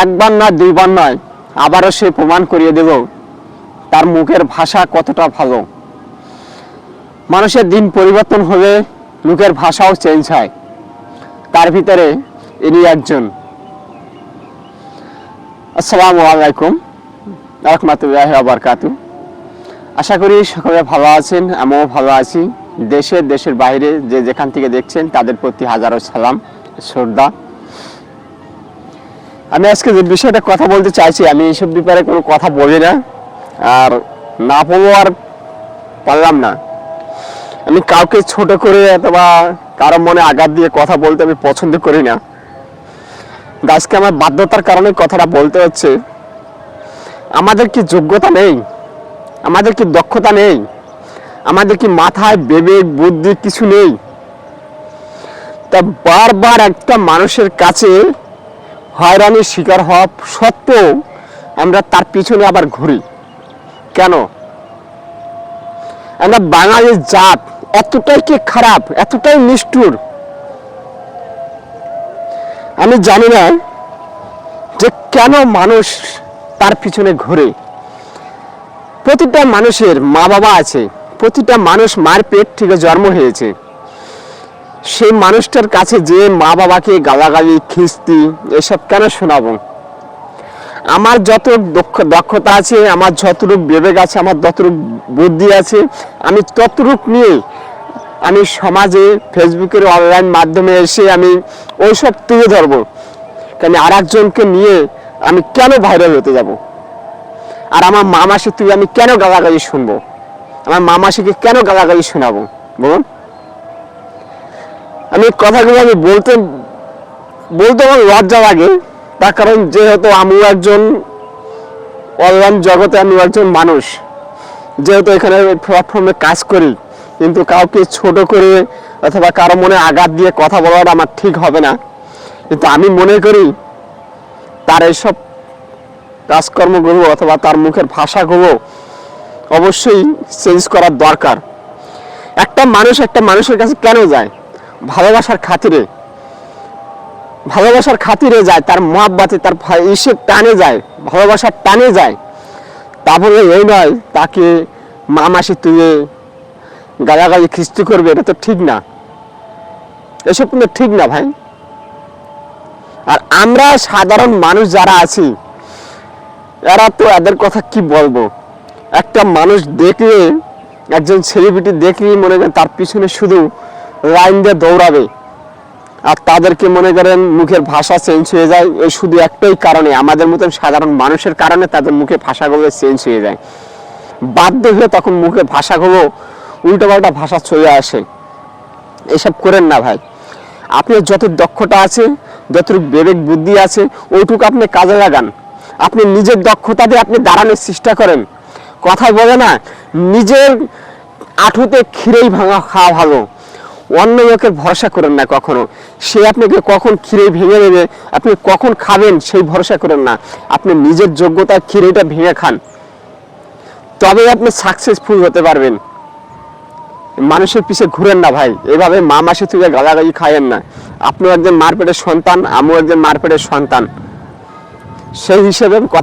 একবার না দুইবার নয়, আবারও সে প্রমাণ করিয়ে দেব তার মুখের ভাষা কতটা ভালো। মানুষের দিন পরিবর্তন হলে মুখের ভাষাও চেঞ্জ হয়। তার ভিতরে ইনি একজন। আসসালামু আলাইকুম, রহমতুল্লাহ আবরকাতু আশা করি সকলে ভালো আছেন, আমিও ভালো আছি। দেশে, দেশের বাইরে যে যেখান থেকে দেখছেন, তাদের প্রতি হাজারো সালাম, শ্রদ্ধা। আমি আজকে যে বিষয়টা কথা বলতে চাইছি, আমি এইসব ব্যাপারে কোনো কথা বলি না। আর না বলব আর পারলাম না। আমি কাউকে ছোট করে অথবা কারও মনে আঘাত দিয়ে কথা বলতে আমি পছন্দ করি না। আজকে আমার বাধ্যতার কারণে কথাটা বলতে হচ্ছে, আমাদের কি যোগ্যতা নেই? আমাদের কি দক্ষতা নেই? আমাদের কি মাথায় বিবেক, বুদ্ধি কিছু নেই? তা বারবার একটা মানুষের কাছে হয়রানির শিকার হওয়া সত্ত্বেও আমরা তার পিছনে আবার ঘুরি। কেন? আমরা বাঙালির জাত, এতটাই কি খারাপ, এতটাই নিষ্ঠুর? আমি জানি না যে কেন মানুষ তার পিছনে ঘুরে। প্রতিটা মানুষের মা বাবা আছে, প্রতিটা মানুষ মার পেট থেকে জন্ম হয়েছে। সেই মানুষটার কাছে যে মা বাবাকে গালাগালি, খিস্তি, এসব কেন শোনাবো? আমার যত দক্ষ দক্ষতা আছে, আমার যতটুক বিবেক আছে, আমার যতটুক বুদ্ধি আছে, আমি ততটুক নিয়ে আমি সমাজে ফেসবুকের অনলাইন মাধ্যমে এসে আমি ওইসব তুলে ধরবো। কারণ আর একজনকে নিয়ে আমি কেন ভাইরাল হতে যাব? আর আমার মামাসি তুই আমি কেন গালাগালি শুনব? আমার মামাসিকে কেন গালাগালি শোনাবো? বলুন। আমি কথাগুলো আমি বলতে বলতে আমার লজ্জা লাগে। তার কারণ যেহেতু আমিও একজন অনলাইন জগতে আমি একজন মানুষ। যেহেতু এখানে প্ল্যাটফর্মে কাজ করি, কিন্তু কাউকে ছোট করে অথবা কারও মনে আঘাত দিয়ে কথা বলাটা আমার ঠিক হবে না। কিন্তু আমি মনে করি, তার এইসব কাজকর্মগুলো অথবা তার মুখের ভাষাগুলো অবশ্যই চেঞ্জ করার দরকার। একটা মানুষ একটা মানুষের কাছে কেন যায়? ভালোবাসার খাতিরে ভালোবাসার খাতিরে যায়, তার মহাব্বাতে, তার ইসের টানে যায়, ভালোবাসার টানে যায়। তা বলে এই নয়, তাকে মা মাসি তুলে গালাগালি, খিস্তি করবে, এটা তো ঠিক না। এসব কিন্তু ঠিক না ভাই। আর আমরা সাধারণ মানুষ যারা আছি, এরা তো এদের কথা কি বলব? একটা মানুষ দেখলে, একজন সেলিব্রিটি দেখলেই মনে করেন তার পিছনে শুধু লাইন দিয়ে দৌড়াবে। আর তাদেরকে মনে করেন মুখের ভাষা চেঞ্জ হয়ে যায়। ওই শুধু একটাই কারণে, আমাদের মতন সাধারণ মানুষের কারণে তাদের মুখে ভাষাগুলো চেঞ্জ হয়ে যায়। বাধ্য হয়ে তখন মুখে ভাষাগুলো উল্টোপাল্টা ভাষা চলে আসে। এসব করেন না ভাই। আপনার যত দক্ষতা আছে, যতটুকু বিবেক বুদ্ধি আছে, ওইটুকু আপনি কাজে লাগান। আপনি নিজের দক্ষতা দিয়ে আপনি দাঁড়ানোর চেষ্টা করেন। কথা বলে না, নিজের আঠুতে ক্ষীরেই ভাঙা খাওয়া ভালো। অন্য লোকের ভরসা করেন না কখনো। সে আপনাকে কখন ক্ষীরে ভেঙে দেবে, আপনি কখন খাবেন সেই ভরসা করেন না। আপনি নিজের যোগ্যতার ক্ষীরেটা ভেঙে খান। তবে আপনি সাকসেসফুল হতে পারবেন। মানুষের পিছে ঘুরেন না ভাই। এভাবে মা মাসে থেকে গালাগালি খায়েন না। আপনিও একজন মারপেটের সন্তান, আমিও একজন মারপেটের সন্তান। সেই হিসেবে কথা